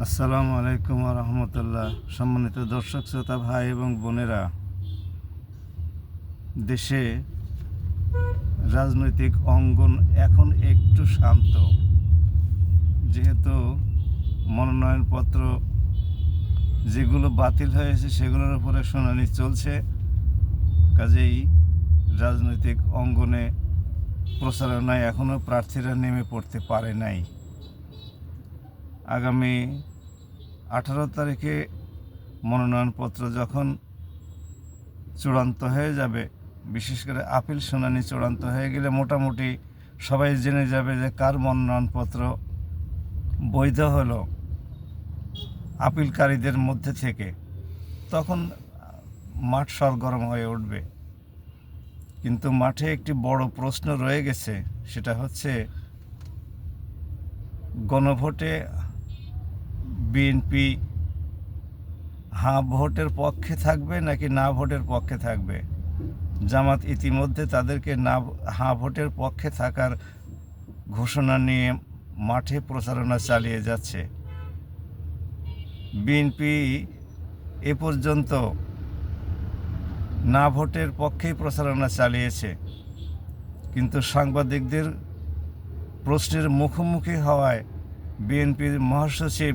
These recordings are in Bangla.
আসসালামু আলাইকুম রহমতুল্লাহ। সম্মানিত দর্শক, শ্রোতা, ভাই এবং বোনেরা, দেশে রাজনৈতিক অঙ্গন এখন একটু শান্ত। যেহেতু মনোনয়নপত্র যেগুলো বাতিল হয়েছে সেগুলোর উপরে শুনানি চলছে, কাজেই রাজনৈতিক অঙ্গনে প্রচারণায় এখনও প্রার্থীরা নেমে পড়তে পারে নাই। আগামী আঠারো তারিখে মনোনয়নপত্র যখন চূড়ান্ত হয়ে যাবে, বিশেষ করে আপিল শুনানি চূড়ান্ত হয়ে গেলে মোটামুটি সবাই জেনে যাবে যে কার মনোনয়নপত্র বৈধ হলো আপিলকারীদের মধ্যে থেকে, তখন মাঠ সরগরম হয়ে উঠবে। কিন্তু মাঠে একটি বড় প্রশ্ন রয়ে গেছে, সেটা হচ্ছে গণভোটে বিএনপি হ্যাঁ ভোটের পক্ষে থাকবে নাকি না ভোটের পক্ষে থাকবে? জামাত ইতিমধ্যে তাদেরকে না হ্যাঁ ভোটের পক্ষে থাকার ঘোষণা নিয়ে মাঠে প্রচারণা চালিয়ে যাচ্ছে। বিএনপি এ পর্যন্ত না ভোটের পক্ষেই প্রচারণা চালিয়েছে। কিন্তু সাংবাদিকদের প্রশ্নের মুখোমুখি হওয়ায় বিএনপির মহাসচিব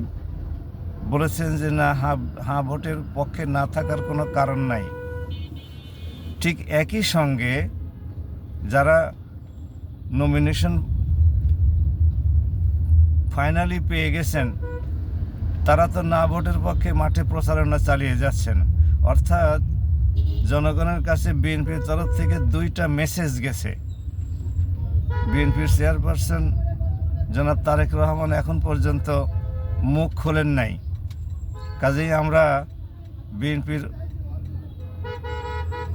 বলেছেন যে না, হা, হাঁ ভোটের পক্ষে না থাকার কোনো কারণ নাই। ঠিক একই সঙ্গে যারা নমিনেশন ফাইনালি পেয়ে গেছেন, তারা তো না ভোটের পক্ষে মাঠে প্রচারণা চালিয়ে যাচ্ছেন। অর্থাৎ জনগণের কাছে বিএনপির তরফ থেকে দুইটা মেসেজ গেছে। বিএনপির চেয়ারপারসন জনাব তারেক রহমান এখন পর্যন্ত মুখ খোলেন নাই। কাজেই আমরা বিএনপির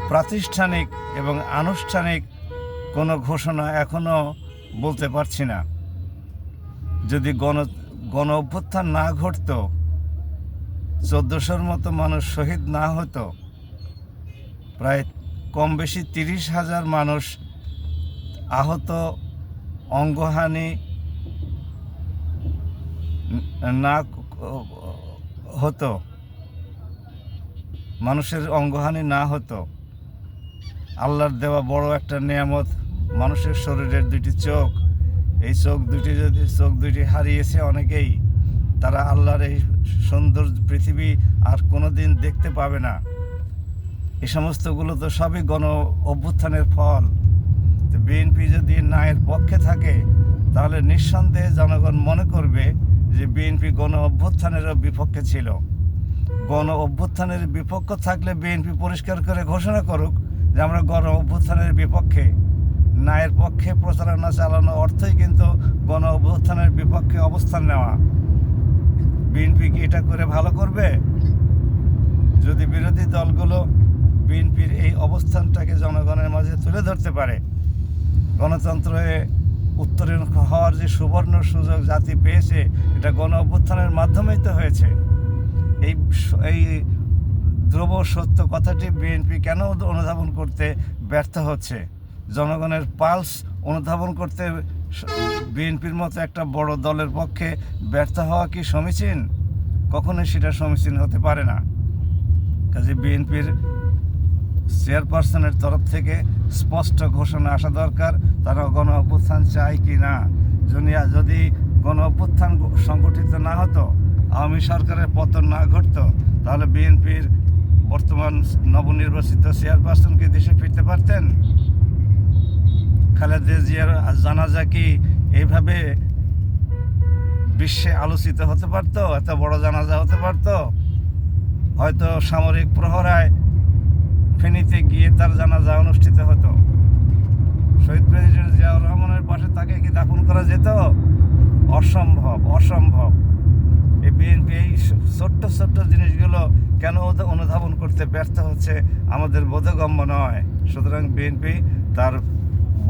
প্রাতিষ্ঠানিক এবং আনুষ্ঠানিক কোনো ঘোষণা এখনও বলতে পারছি না। যদি গণ গণ অভ্যুত্থান না ঘটত, চোদ্দোশোর মতো মানুষ শহীদ না হতো, প্রায় কম বেশি তিরিশ হাজার মানুষ আহত, অঙ্গহানি, না হতো। মানুষের অঙ্গহানি না হতো। আল্লাহর দেওয়া বড় একটা নিয়ামত, মানুষের শরীরের দুটি চোখ। এই চোখ দুটি যদি, চোখ দুটি হারিয়েছে অনেকেই, তারা আল্লাহর এই সুন্দর পৃথিবী আর কোনো দিন দেখতে পাবে না। এই সমস্তগুলো তো সবই গণ অভ্যুত্থানের ফল। বিএনপি যদি নায়ের পক্ষে থাকে, তাহলে নিঃসন্দেহে জনগণ মনে করবে যে বিএনপি গণ অভ্যুত্থানেরও বিপক্ষে ছিল। গণ অভ্যুত্থানের বিপক্ষ থাকলে বিএনপি পরিষ্কার করে ঘোষণা করুক যে আমরা গণ অভ্যুত্থানের বিপক্ষে। ন্যায়ের পক্ষে প্রচারণা চালানো অর্থই কিন্তু গণ অভ্যুত্থানের বিপক্ষে অবস্থান নেওয়া। বিএনপি কি এটা করে ভালো করবে? যদি বিরোধী দলগুলো বিএনপির এই অবস্থানটাকে জনগণের মাঝে তুলে ধরতে পারে, গণতন্ত্রে উত্তরণ হওয়ার যে সুবর্ণ সুযোগ জাতি পেয়েছে, এটা গণ অভ্যুত্থানের মাধ্যমেই তো হয়েছে। এই এই ধ্রুব সত্য কথাটি বিএনপি কেন অনুধাবন করতে ব্যর্থ হচ্ছে? জনগণের পালস অনুধাবন করতে বিএনপির মতো একটা বড় দলের পক্ষে ব্যর্থ হওয়া কি সমীচীন? কখনোই সেটা সমীচীন হতে পারে না। কাজে বিএনপির চেয়ারপারসনের তরফ থেকে স্পষ্ট ঘোষণা আসা দরকার তারা গণ অভ্যুত্থান চায় কি না? যদি গণ অভ্যুত্থান সংগঠিত না হতো, আওয়ামী সরকারের পতন না ঘটত, তাহলে বিএনপির বর্তমান নবনির্বাচিত চেয়ারপারসনকে দেশে ফিরতে পারতেন? খালেদা জিয়ার জানা জানাজা কি এইভাবে বিশ্বে আলোচিত হতে পারতো? এত বড় জানাজা হতে পারতো? হয়তো সামরিক প্রহরায় তার জানাজা অনুষ্ঠিত হতো। শহীদ প্রেসিডেন্ট জিয়াউর রহমানের পাশে তাকে কি দাফন করা যেত? অসম্ভব অসম্ভব। এই বিএনপি এই ছোট্ট ছোট্ট জিনিসগুলো কেন অনুধাবন করতে ব্যর্থ হচ্ছে আমাদের বোধগম্য নয়। সুতরাং বিএনপি তার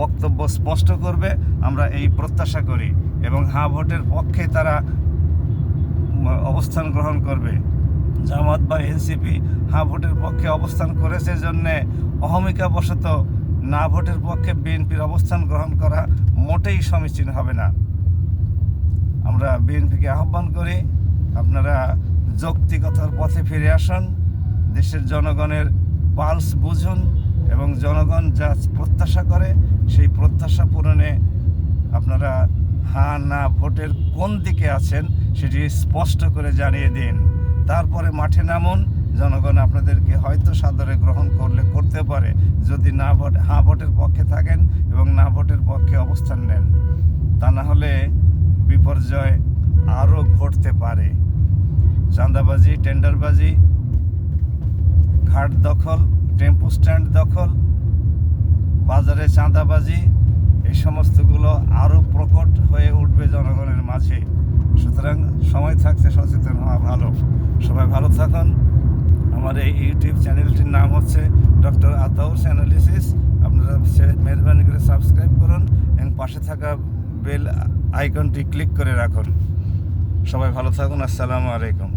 বক্তব্য স্পষ্ট করবে, আমরা এই প্রত্যাশা করি এবং হ্যাঁ ভোটের পক্ষে তারা অবস্থান গ্রহণ করবে। জামাত বা এনসিপি হ্যাঁ ভোটের পক্ষে অবস্থান করেছে জন্যে অহমিকা বশত না ভোটের পক্ষে বিএনপির অবস্থান গ্রহণ করা মোটেই সমীচীন হবে না। আমরা বিএনপিকে আহ্বান করি, আপনারা যৌক্তিকতার পথে ফিরে আসুন, দেশের জনগণের পালস বুঝুন এবং জনগণ যা প্রত্যাশা করে সেই প্রত্যাশা পূরণে আপনারা হা না ভোটের কোন দিকে আছেন সেটি স্পষ্ট করে জানিয়ে দিন। তারপরে মাঠে নামুন। জনগণ আপনাদেরকে হয়তো সাদরে গ্রহণ করলে করতে পারে। যদি না ভোট হ্যাঁ ভোটের পক্ষে থাকেন এবং না ভোটের পক্ষে অবস্থান নেন, তা না হলে বিপর্যয় আরও ঘটতে পারে। চাঁদাবাজি, টেন্ডারবাজি, ঘাট দখল, টেম্পু স্ট্যান্ড দখল, বাজারে চাঁদাবাজি এই সমস্তগুলো আরও প্রকট হয়ে উঠবে জনগণের মাঝে। সুতরাং সময় থাকতে সচেতন হওয়া ভালো। সবাই ভালো থাকুন। আমার এই ইউটিউব চ্যানেলটির নাম হচ্ছে ডক্টর আতাউস অ্যানালিসিস। আপনারা মেহরবানি করে সাবস্ক্রাইব করুন এবং পাশে থাকা বেল আইকনটি ক্লিক করে রাখুন। সবাই ভালো থাকুন। আসসালামু আলাইকুম।